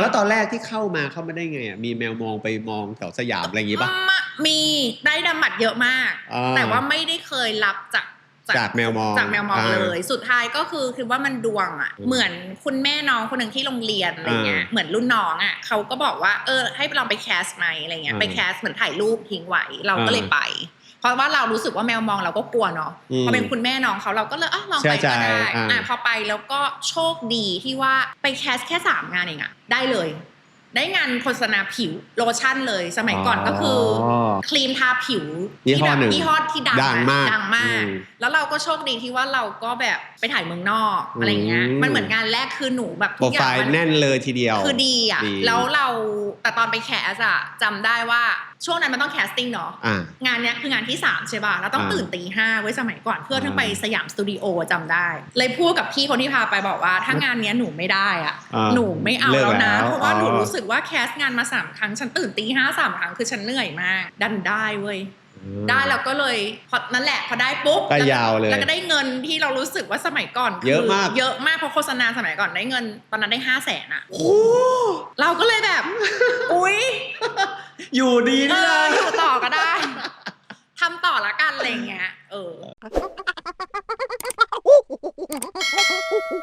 แล้วตอนแรกที่เข้ามาเข้ามาได้ไงอะมีแมวมองไปมองแถวสยามอะไรอย่างงี้ปะ มะมีได้ดำบัตรเยอะมาก อ่าแต่ว่าไม่ได้เคยรับจากจากแมวมองจากแมวมองอ่าเลย สุดท้ายก็คือคือว่ามันดวงอะ อืมเหมือนคุณแม่น้องคนหนึ่งที่โรงเรียนอะไรเงี้ยอ่าเหมือนรุ่นน้องอะเขาก็บอกว่าเออให้ลองไปแคสไหมอะไรเงี้ยอ่าไปแคสเหมือนถ่ายรูปทิ้งไว้เราก็เลยอ่า ไป เพราะว่าเรารู้สึกว่าแมวมองเราก็กลัวเนาะอืมพอเป็นคุณแม่น้องเขาเราก็เลยอะลองเชื่ไปอใจก็ได้อ่าอะพอไปแล้วก็โชคดีที่ว่าไปแคสแค่สามงานเองอะได้เลย ได้งานโฆษณาผิวโลชั่นเลย สมัยก่อนก็คือออครีมทาผิวยี่ห้อที่แบบหนึ่งยี่ห้อที่ดังดังมากดังมากอืมแล้วเราก็โชคดีที่ว่าเราก็แบบไปถ่ายเมืองนอกอะไรเงี้ยอืมมันเหมือนงานแรกคือหนูแบบโปรทุกอไฟย่างล์มันแน่นเลยทีเดียว คือดีอะดีแล้วเราแต่ตอนไปแคสอะจำได้ว่า ช่วงนั้นมันต้องแคสติ้งเนาะอ่างานเนี้ยคืองานที่ 3 ใช่ป่ะ แล้วต้องอ่าตื่นตีห้าไว้สมัยก่อนเพื่ออ่าทั้งไปสยามสตูดิโอจำได้ เลยพูดกับพี่คนที่พาไปบอกว่าถ้างานเนี้ยหนูไม่ได้อะอ่าหนูไม่เอาเลิกแล้วนะแล้วเพราะว่าอ๋อหนูรู้สึกว่าแคสงานมาสามครั้ง ฉันตื่นตีห้าสามครั้งคือฉันเหนื่อยมาก ดันได้เว้ยได้แล้วก็เลยพอนั่นแหละพอได้ปุ๊บก็แวยาวเลยแล้วก็ได้เงินที่เรารู้สึกว่าสมัยก่อนคืเยอะมากเยอะมากเพราะโฆษณาสมัยก่อนได้เงินตอนนั้นได้ห้าแสนอะโอ้เราก็เลยแบบ อยู่ดีนี่ยอนะ อยู่ต่อก็ได้ทำต่อละกันอะไรเงี้ยเออ